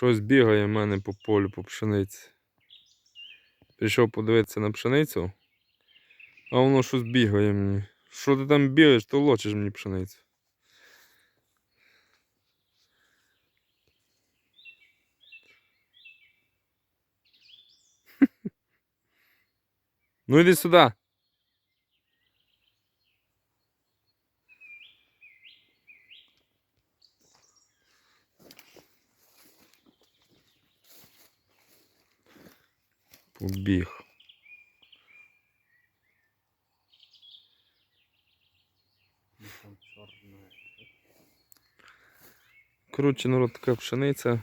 Щось бігає в мене по полю, по пшениці. Прийшов подивитися на пшеницю, а воно щось бігає мені. Що ти там бігаєш, то лочиш мені пшеницю. Ну іди сюди. Там. Коротше, народ, така пшениця.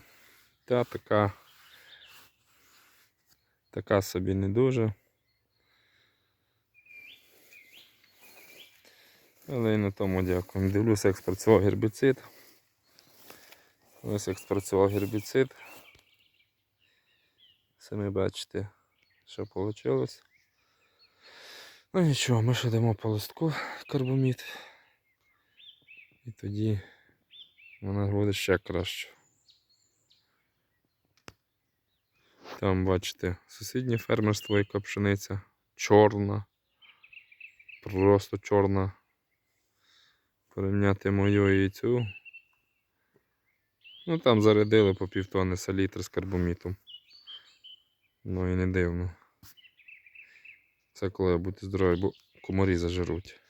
Та така. Така собі не дуже. Але і на тому дякую. Дивлюся, як спрацював гербіцид. Ось як спрацював гербіцид. Самі бачите, що вийшло. Ну нічого, ми ще дамо по листку карбомід. І тоді вона буде ще краще. Там бачите сусіднє фермерство, яка пшениця чорна. Просто чорна. Порівняти мою і цю. Ну там зарядили по півтони салітри з карбомітом. Ну і не дивно. Це коли бути здорові, бо комарі зажируть.